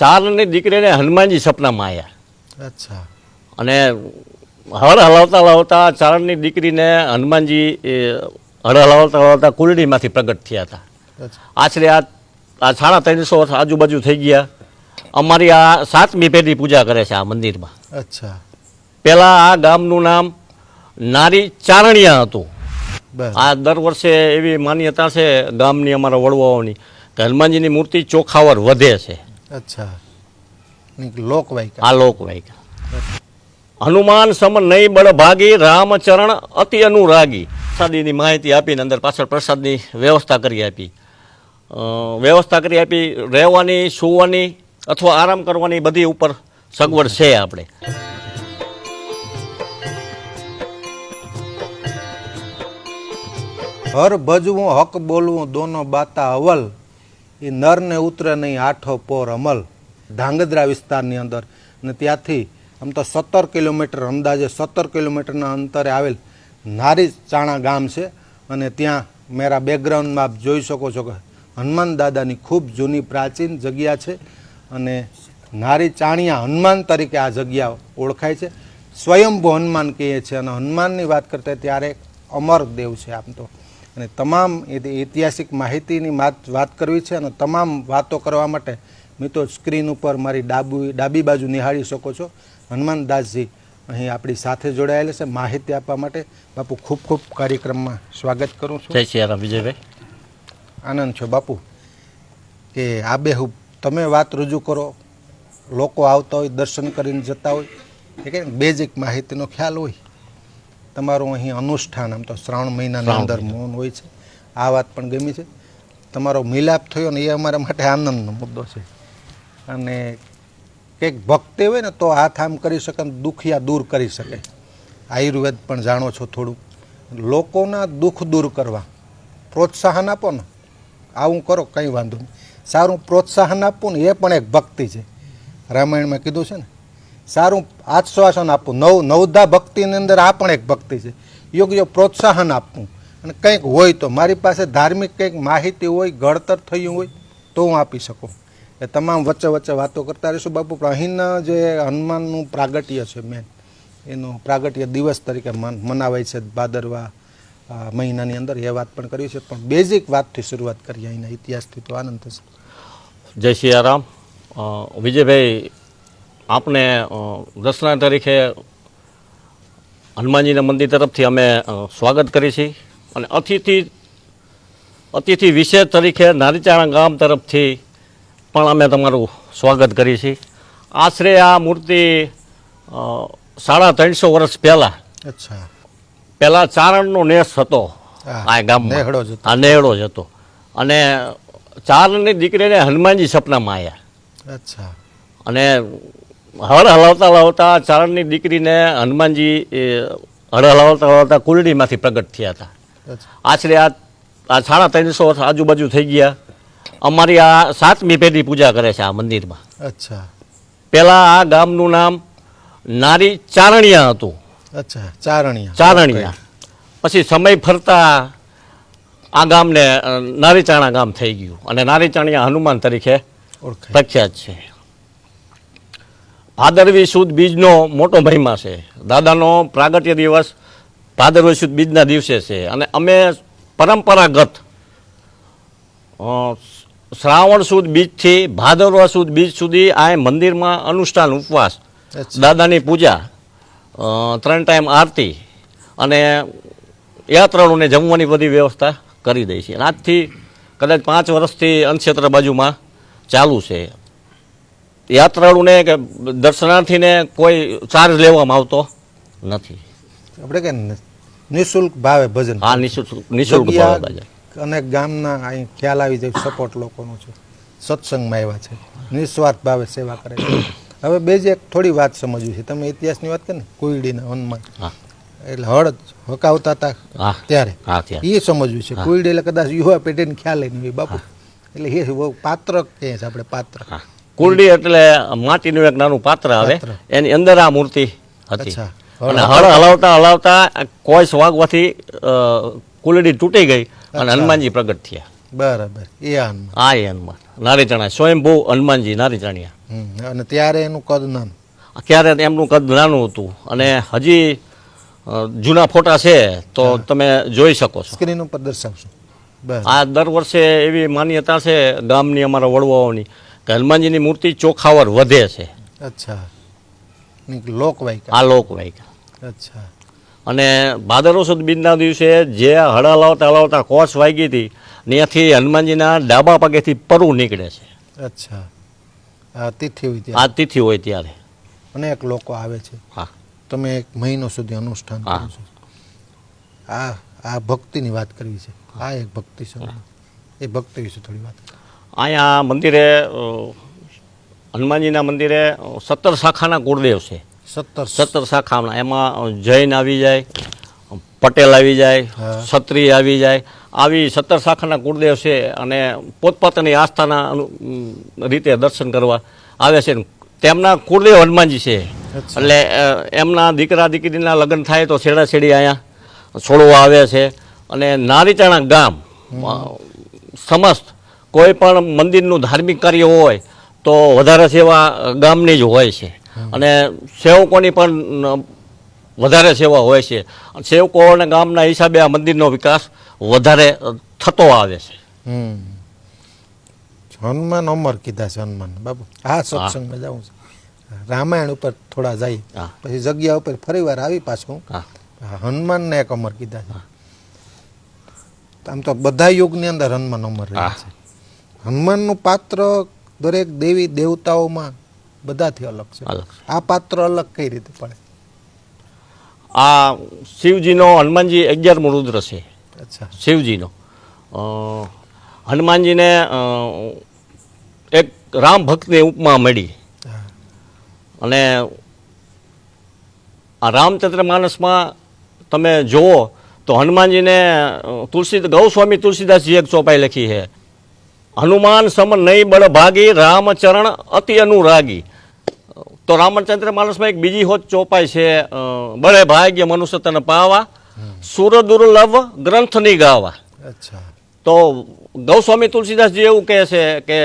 ચારની દીકરીને હનુમાનજી સપનામાં આવ્યા અચ્છા. અને હળ હલાવતા હલાવતા ચારણની દીકરીને હનુમાનજી હળ હલાવતા હલાવતા કુલડીમાંથી પ્રગટ થયા હતા. આશરે આ આ સાડા ત્રણસો આજુબાજુ થઈ ગયા. અમારી આ સાતમી પેઢી પૂજા કરે છે આ મંદિરમાં. અચ્છા. પહેલાં આ ગામનું નામ નારી ચારણિયા હતું. આ દર વર્ષે એવી માન્યતા છે ગામની અમારા વડવાઓની કે હનુમાનજીની મૂર્તિ ચોખાવર વધે છે. અચ્છા. લોકવાયકા આ લોકવાયકા હનુમાન સમ નહીં બળ ભાગી રામચરણ અતિ અનુરાગી. પ્રસાદીની માહિતી આપીને અંદર પાછળ પ્રસાદની વ્યવસ્થા કરી આપી. વ્યવસ્થા કરી આપી રહેવાની સૂવાની અથવા આરામ કરવાની બધી ઉપર સગવડ છે આપણે. હર ભજવું હક બોલવું દોનો બાતા અવલ એ નરને ઉતરે નહીં, આઠો પોર અમલ. ધાંગધ્રા વિસ્તારની અંદર. અને ત્યાંથી આમ તો સત્તર કિલોમીટર, અંદાજે સત્તર કિલોમીટરના અંતરે આવેલ નારી ચાણા ગામ છે. અને ત્યાં મેરા બેકગ્રાઉન્ડમાં આપ જોઈ શકો છો કે હનુમાન દાદાની ખૂબ જૂની પ્રાચીન જગ્યા છે. અને નારી ચાણિયા હનુમાન તરીકે આ જગ્યા ઓળખાય છે. સ્વયંભૂ હનુમાન કહીએ છીએ. અને હનુમાનની વાત કરતા ત્યારે અમર દેવ છે આમ તો. અને તમામ એ- ઐતિહાસિક માહિતીની વાત વાત કરવી છે અને તમામ વાતો કરવા માટે મિત્રો સ્ક્રીન ઉપર મારી ડાબુ ડાબી બાજુ નિહાળી શકો છો. હનુમાનદાસજી અહીં આપણી સાથે જોડાયેલા છે. માહિતી આપવા માટે બાપુ ખૂબ ખૂબ કાર્યક્રમમાં સ્વાગત કરું છું. જય શ્રી રામ વિજયભાઈ. આનંદ છો બાપુ? કે આબેહૂબ તમે વાત રજૂ કરો. લોકો આવતા હોય દર્શન કરીને જતા હોય. કે બેઝિક માહિતીનો ખ્યાલ હોય. તમારું અહીં અનુષ્ઠાન આમ તો શ્રાવણ મહિનાની અંદર મૌન હોય છે. આ વાત પણ ગમી છે. તમારો મિલાપ થયો ને એ અમારા માટે આનંદનો મુદ્દો છે. અને કંઈક ભક્તિ હોય ને તો હાથ આમ કરી શકે ને દુખિયા દૂર કરી શકે. આયુર્વેદ પણ જાણો છો થોડું. લોકોના દુઃખ દૂર કરવા. પ્રોત્સાહન આપો ને. આવું કરો કંઈ વાંધો નહીં. સારું પ્રોત્સાહન આપવું ને એ પણ એક ભક્તિ છે. રામાયણમાં કીધું છે ને સારું આશ્વાસન આપવું. નવ નવધા ભક્તિની અંદર આ પણ એક ભક્તિ છે. યોગ્ય પ્રોત્સાહન આપવું. અને કંઈક હોય તો, મારી પાસે ધાર્મિક કંઈક માહિતી હોય, ઘડતર થયું હોય, તો હું આપી શકું. એ તમામ વચ્ચે વચ્ચે વાતો કરતા રહીશું બાપુ. પણ અહીંના જે હનુમાનનું પ્રાગટ્ય છે મેન એનું પ્રાગટ્ય દિવસ તરીકે મન- મનાવાય છે ભાદરવા મહિનાની અંદર. એ વાત પણ કરી છે પણ બેઝિક વાતથી શરૂઆત કરીએ. અહીંના ઇતિહાસથી તો આનંદ થશે. જય શ્રી રામ. વિજયભાઈ આપને અ, દર્શના તરીકે હનુમાનજીના મંદિર તરફથી અમે સ્વાગત કરીએ છીએ. અને અતિથિ અતિથિ વિશેષ તરીકે નારીચાણા ગામ તરફથી પણ અમે તમારું સ્વાગત કરીએ છીએ. આશરે આ મૂર્તિ સાડા ત્રણસો વર્ષ પહેલાં અચ્છા. પહેલાં ચારણનો નેસ હતો આ ગામમાં. આ નેહડો જ હતો. અને ચારણની દીકરીને હનુમાનજી સપનામાં આવ્યા અચ્છા. અને હળ હલાવતા હલાવતા ચારણની દીકરીને હનુમાનજી હળ હલાવતા હલાવતા કુલડીમાંથી પ્રગટ થયા હતા. આશરે આ આ સાડા ત્રણસો આજુબાજુ થઈ ગયા. અમારી આ સાતમી પેઢી પૂજા કરે છે આ મંદિરમાં. અચ્છા. પહેલાં આ ગામનું નામ નારી ચારણિયા હતું. અચ્છા ચારણિયા. ચારણિયા. પછી સમય ફરતા આ ગામને નારીચાણા ગામ થઈ ગયું. અને નારીચાણિયા હનુમાન તરીકે પ્રખ્યાત છે. ભાદરવી સુદ બીજનો મોટો મહિમા છે. દાદાનો પ્રાગટ્ય દિવસ ભાદરવી સુદ બીજના દિવસે છે. અને અમે પરંપરાગત શ્રાવણ સુદ બીજથી ભાદરવા સુદ બીજ સુધી આ મંદિરમાં અનુષ્ઠાન ઉપવાસ દાદાની પૂજા ત્રણ ટાઈમ આરતી અને યાત્રાળુને જમવાની બધી વ્યવસ્થા કરી દઈ છે. આજથી કદાચ પાંચ વર્ષથી અનક્ષેત્ર બાજુમાં ચાલુ છે. યાત્રાળુને કે દર્શનાર્થીને કોઈ ચાર્જ લેવામાં આવતો નથી. આપણે કે નિઃશુલ્ક ભાવે ભજન આ નિઃશુલ્ક નિઃશુલ્ક ભાવે અને ગામના અહીં ખ્યાલ આવી જાય સપોર્ટ લોકોનો છે. સત્સંગમાં આવ્યા છે. નિસ્વાર્થ ભાવે સેવા કરે છે. હવે બે જ એક થોડી વાત સમજવી છે. તમે ઇતિહાસની વાત કરી ને કુઈડીના હનુમાન એટલે હળ હકાવતા હતા ત્યારે. એ સમજવું છે. કુઈડી એટલે કદાચ યુવા પેઢીને ખ્યાલ નહીં બાપુ એટલે એ પાત્ર કહે છે આપણે પાત્ર. હા. કુંડી એટલે માટીનું એક નાનું પાત્ર આવે. એની અંદર આ મૂર્તિ હતી. અને હળ હલાવતા હલાવતા કોઈ વાગવાથી કુંડી તૂટી ગઈ અને હનુમાનજી પ્રગટ થયા. બરાબર. એ હનુમાન. આ એ હનુમાન. નારીચણા સ્વયંભૂ હનુમાનજી નારીચણિયા. અને ત્યારે એનું કદ નાનું? ક્યારે એમનું કદ નાનું હતું. અને હજી જૂના ફોટા છે તો તમે જોઈ શકો છો. સ્ક્રીન ઉપર દર્શાવશો. આ દર વર્ષે એવી માન્યતા છે ગામની અમારા વડવાઓની. કે હનુમાનજીની મૂર્તિ ચોખાવર વધે છે. અચ્છા. લોકવાયકા આ લોકવાયકા અચ્છા. અને ભાદરવો સુદ બીજના દિવસે જે હળાલાવતા હળાવતા કોસ વાગી હતી ત્યાંથી હનુમાનજીના ડાબા પગેથી પરુ નીકળે છે. અચ્છા. આ તિથિ હોય આ તિથિ હોય ત્યારે. અનેક લોકો આવે છે. હા. તમે એક મહિનો સુધી અનુષ્ઠાન. કરો છો. આ આ ભક્તિની વાત કરવી છે. આ એક ભક્તિ છે. એ ભક્તિ વિશે થોડી વાત. અહીંયા મંદિરે હનુમાનજીના મંદિરે સત્તર શાખાના કુળદેવ છે. સત્તર. સત્તર શાખાના એમાં જૈન આવી જાય પટેલ આવી જાય. ક્ષત્રિય આવી જાય. આવી સત્તર શાખાના કુળદેવ છે અને પોતપોતાની આસ્થાના રીતે દર્શન કરવા આવે છે. તેમના કુળદેવ હનુમાનજી છે. એટલે એમના દીકરા દીકરીના લગ્ન થાય તો છેડા છેડી અહીંયા છોડવા આવે છે. અને નારીચાણા ગામ સમસ્ત કોઈ પણ મંદિરનું ધાર્મિક કાર્ય હોય તો વધારે સેવા ગામની જ હોય છે. અને સેવકોની પણ વધારે સેવા હોય છે. સેવકો અને ગામના હિસાબે આ મંદિરનો વિકાસ વધારે થતો આવે છે. હનુમાન અમર કીધા છે હનુમાન. બાબુ આ સત્સંગમાં જાઉં છું. રામાયણ ઉપર થોડા જાય હા. પછી જગ્યા ઉપર ફરી વાર આવી પાછું. હા. હા, હનુમાનને એક અમર કીધા છે. આમ તો બધા યુગની અંદર હનુમાન અમર રહ્યા છે. હનુમાનનું પાત્ર દરેક દેવી દેવતાઓમાં બધાથી અલગ છે. આ પાત્ર અલગ કઈ રીતે પડે? આ શિવજીનો હનુમાનજી અગિયારમું રુદ્ર છે. અચ્છા. શિવજીનો. હનુમાનજીને એક રામ ભક્તની ઉપમા મળી. અને આ રામચંદ્ર માનસમાં તમે જુઓ તો હનુમાનજીને તુલસી ગૌસ્વામી તુલસીદાસજી એક ચોપાઈ લખી છે. હનુમાન સમ નહીં બળભાગી રામચરણ અતિ અનુરાગી. તો રામચંદ્ર માનસમાં એક બીજી હોત ચોપાઈ છે બળે ભાગ્ય મનુષ્ય તને પાવા સુર દુર્લભ ગ્રંથની ગાવા. અચ્છા. તો ગૌસ્વામી તુલસીદાસજી એવું કહે છે કે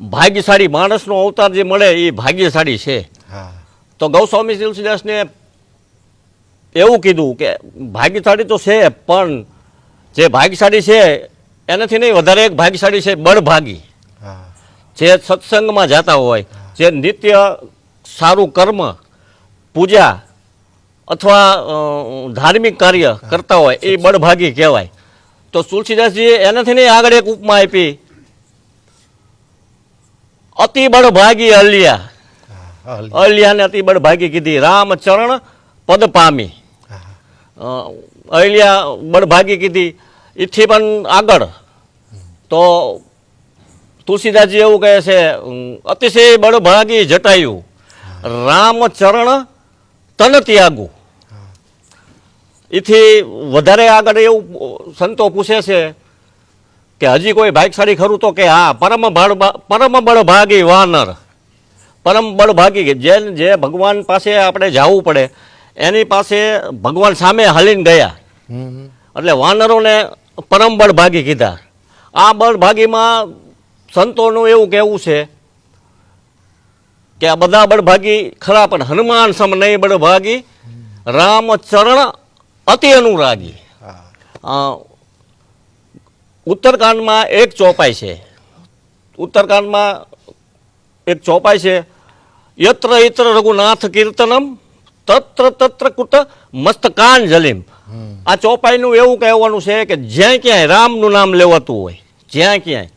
ભાગ્યશાળી માણસનો અવતાર જે મળે એ ભાગ્યશાળી છે. હા. તો ગૌસ્વામી તુલસીદાસને એવું કીધું કે ભાગ્યશાળી તો છે પણ જે ભાગ્યશાળી છે એનાથી નહીં વધારે એક ભાગ્યશાળી છે બળભાગી. જે સત્સંગમાં જતા હોય જે નિત્ય સારું કર્મ પૂજા અથવા ધાર્મિક કાર્ય કરતા હોય એ બળભાગી કહેવાય. તો તુલસીદાસજીએ એનાથી નહીં આગળ એક ઉપમા આપી. અતિ બળભાગી અલિયા. અલ્યાને અતિ બળભાગી કીધી. રામચરણ પદ પામી અહિલ્યા બળભાગી કીધી. એથી પણ આગળ. તો તુલસીદાસજી એવું કહે છે અતિશય બળભાગી જટાયું. રામચરણ તન ત્યાગુ. એથી વધારે આગળ એવું સંતો પૂછે છે કે હજી કોઈ ભાગશાળી ખરું તો કે હા પરમ બળ પરમ બળભાગી વાનર. પરમ બળભાગી જે જે ભગવાન પાસે આપણે જવું પડે એની પાસે ભગવાન સામે હાલીને ગયા. એટલે વાનરોને પરમ બળભાગી કીધા. આ બળભાગીમાં સંતોનું એવું કહેવું છે કે આ બધા બળભાગી ખરા પણ હનુમાન સમ નહીં બળભાગી રામચરણ અતિ અનુરાગી. ઉત્તરકાંડમાં એક ચોપાઈ છે. ઉત્તરકાંડમાં એક ચોપાઈ છે. યત્ર ઇત્ર રઘુનાથ કીર્તનમ તત્ર તત્ર કુત મસ્તકાંજલિમ. આ ચોપાઈનું એવું કહેવાનું છે કે જ્યાં ક્યાંય રામનું નામ લેવાતું હોય જ્યાં ક્યાંય.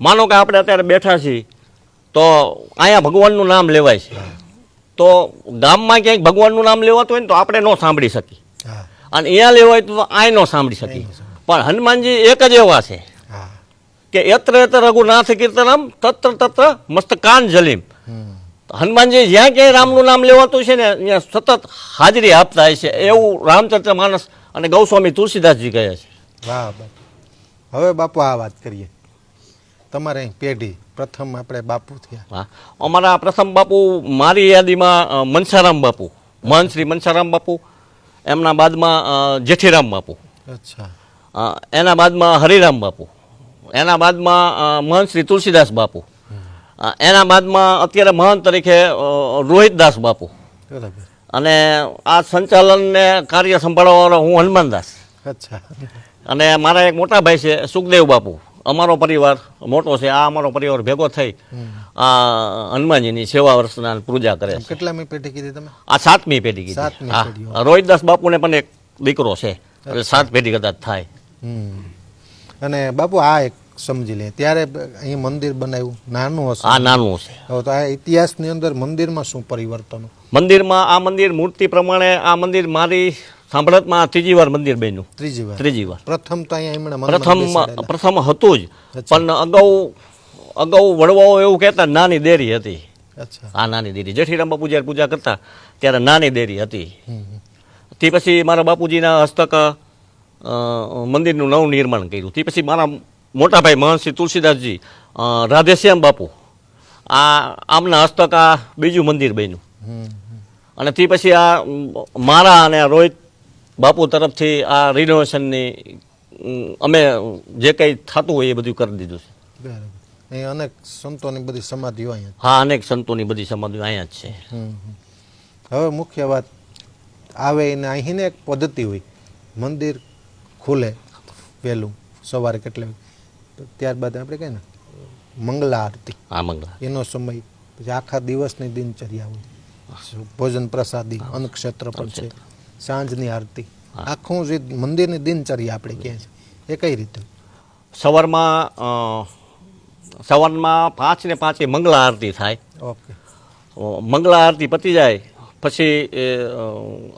માનો કે આપણે અત્યારે બેઠા છીએ તો અહીંયા ભગવાનનું નામ લેવાય છે. તો ગામમાં ક્યાંય ભગવાનનું નામ લેવાતું હોય ને તો આપણે ન સાંભળી શકીએ. અને અહીંયા લેવાય તો આય ન સાંભળી શકીએ. પણ હનુમાનજી એક જ એવા છે કે યત્ર યત્ર રઘુનાથ કીર્તનમ તત્ર તત્ર કાન હમ. હનુમાનજી જ્યાં ક્યાંય રામનું નામ લેવાતું છે ને ત્યાં સતત હાજરી આપતા હોય છે. એવું રામચરિત્ર માનસ અને ગૌસ્વામી તુલસીદાસજી કહે છે. વાહ બાપુ. હવે બાપુ આ વાત કરીએ. તમારે અહીં પેઢી પ્રથમ આપણે બાપુ થયા. હા અમારા પ્રથમ બાપુ મારી યાદીમાં મનસારામ બાપુ. મહંત શ્રી મનસારામ બાપુ. એમના બાદમાં જેઠીરામ બાપુ. અચ્છા. એના બાદમાં હરિરામ બાપુ. એના બાદમાં મહંત શ્રી તુલસીદાસ બાપુ. એના બાદમાં અત્યારે મહંત તરીકે રોહિતદાસ બાપુ. અને આ સંચાલનને કાર્ય સંભાળવાવાળો હું હનુમાનદાસ. અચ્છા. અને મારા એક મોટા ભાઈ છે સુખદેવ બાપુ. અમારો પરિવાર મોટો છે આ અમારો પરિવાર ભેગો થઈ આ હનુમાનજીની સેવા વર્ષના પૂજા કરે છે. કેટલામી પેઢી કીધી તમે? આ સાતમી પેઢી કીધી. હા. રોહિતદાસ બાપુને પણ એક દીકરો છે એટલે સાત પેઢી કદાચ થાય. અને બાપુ આ એક સમજી લે. ત્યારે અહીં મંદિર બનાવ્યું. નાનું હશે. આ નાનું હશે. તો આ ઇતિહાસની અંદર મંદિરમાં શું પરિવર્તન? મંદિરમાં આ મંદિર મૂર્તિ પ્રમાણે આ મંદિર મારી સાંભળતમાં ત્રીજી વાર મંદિર બન્યું. ત્રીજી વાર. ત્રીજી વાર. પ્રથમ તો અહીંયા એમણે પ્રથમ પ્રથમ હતું જ. પણ અગાઉ અગાઉ વડવાઓ એવું કહેતા નાની દેરી હતી. આ નાની દેરી. જેઠીરામ બાપુ જ્યારે પૂજા કરતા ત્યારે નાની દેરી હતી. તે પછી મારા બાપુજીના હસ્તક મંદિરનું નવું નિર્માણ કર્યું. તે પછી મારા મોટા ભાઈ મહંતશ્રી તુલસીદાસજી રાધેશ્યામ બાપુ. આ આમના હસ્તક આ બીજું મંદિર બન્યું. અને તે પછી આ મારા અને રોહિત બાપુ તરફથી આ રિનોવેશનની અમે જે કંઈ થતું હોય એ બધું કરી દીધું છે. અહીં અનેક સંતોની બધી સમાધિઓ અહીંયા. હા અનેક સંતોની બધી સમાધિઓ અહીંયા જ છે. હવે મુખ્ય વાત આવે એને અહીંને એક પદ્ધતિ હોય. મંદિર ખુલે વહેલું સવારે કેટલે ત્યારબાદ આપણે કહીએ ને મંગલા આરતી આ મંગલા એનો સમય પછી આખા દિવસની દિનચર્યા હોય. ભોજન પ્રસાદી અન્નક્ષેત્ર પણ છે. સાંજની આરતી. આખું જે મંદિરની દિનચર્યા આપણે કહે છે એ કઈ રીતે સવારમાં સવારમાં પાંચ ને પાંચે મંગલા આરતી થાય. ઓકે. મંગલા આરતી પતી જાય પછી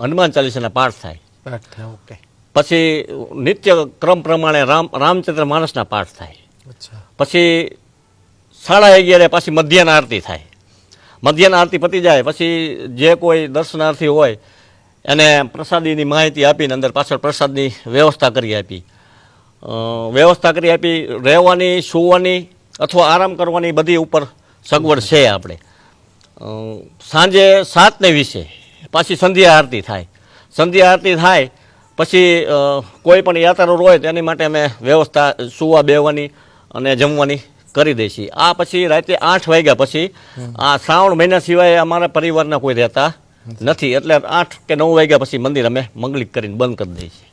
હનુમાન ચાલીસાના પાઠ થાય. પાઠ થાય ઓકે. પછી નિત્ય ક્રમ પ્રમાણે રામ રામચંદ્ર માનસના પાઠ થાય. પછી સાડા અગિયારે પાછી મધ્યાહન આરતી થાય. મધ્યાહન આરતી પતી જાય પછી જે કોઈ દર્શનાર્થી હોય એને પ્રસાદીની માહિતી આપીને અંદર પાછળ પ્રસાદની વ્યવસ્થા કરી આપી. વ્યવસ્થા કરી આપી રહેવાની સૂવાની અથવા આરામ કરવાની બધી ઉપર સગવડ છે આપણે. સાંજે સાતને વીસે પાછી સંધ્યા આરતી થાય. સંધ્યા આરતી થાય પછી કોઈ પણ યાત્રાળુ હોય તેની માટે અમે વ્યવસ્થા સુવા બેવાની અને જમવાની કરી દઈએ છીએ. આ પછી રાતે આઠ વાગ્યા પછી, આ શ્રાવણ મહિના સિવાય અમારા પરિવારના કોઈ રહેતા નથી. એટલે આઠ કે નવ વાગ્યા પછી મંદિર અમે મંગલિક કરીને બંધ કરી દઈએ છીએ.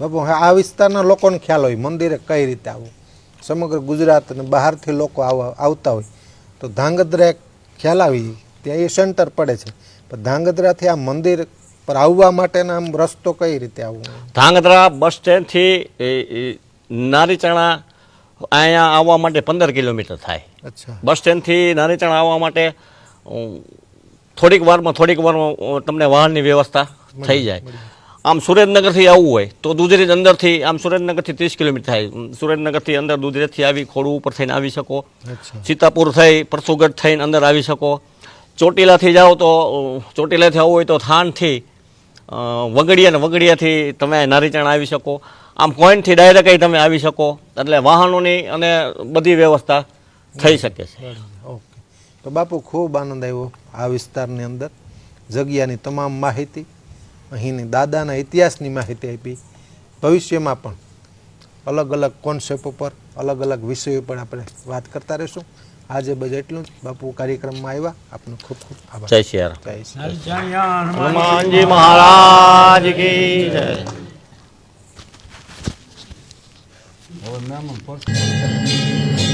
બાપુ હવે આ વિસ્તારના લોકોને ખ્યાલ હોય, મંદિરે કઈ રીતે આવવું સમગ્ર ગુજરાત અને બહારથી લોકો આવતા હોય. તો ધાંગધ્રા ખ્યાલ આવી, ત્યાં એ સેન્ટર પડે છે. પણ ધાંગધ્રાથી આ મંદિર પર આવવા માટેના આમ રસ્તો કઈ રીતે આવવો? ધાંગધ્રા બસ સ્ટેન્ડથી નારીચણા અહીંયા આવવા માટે પંદર કિલોમીટર થાય. અચ્છા. બસ સ્ટેન્ડથી નારીચણા આવવા માટે થોડીક વારમાં થોડીક વારમાં તમને વાહનની વ્યવસ્થા થઈ જાય. આમ સુરેન્દ્રનગરથી આવવું હોય તો દુધરેજ અંદરથી આમ સુરેન્દ્રનગરથી ત્રીસ કિલોમીટર થાય. સુરેન્દ્રનગરથી અંદર દુધરેજથી આવી ખોડું ઉપર થઈને આવી શકો. સીતાપુર થઈ પરસુગઢ થઈને અંદર આવી શકો. ચોટીલાથી જાઓ તો ચોટીલાથી આવવું હોય તો થાનથી વગડિયા ને વગડિયાથી તમે નારીચણ આવી શકો. આમ પોઈન્ટથી ડાયરેક્ટ તમે આવી શકો. એટલે વાહનોની અને બધી વ્યવસ્થા થઈ શકે છે. ઓકે. તો બાપુ, ખૂબ આનંદ આવ્યો આ વિસ્તારની અંદર. જગ્યાની તમામ માહિતી, અહીંની દાદાના ઇતિહાસની માહિતી આપી. ભવિષ્યમાં પણ અલગ અલગ કોન્સેપ્ટ ઉપર, અલગ અલગ વિષયો પર આપણે વાત કરતા રહીશું. આજે બસ એટલું જ. બાપુ કાર્યક્રમમાં આવ્યા. આપનો ખૂબ ખૂબ આભાર. જય શ્રી રામ જય હનુમાનજી મહારાજ કી જય. પડશે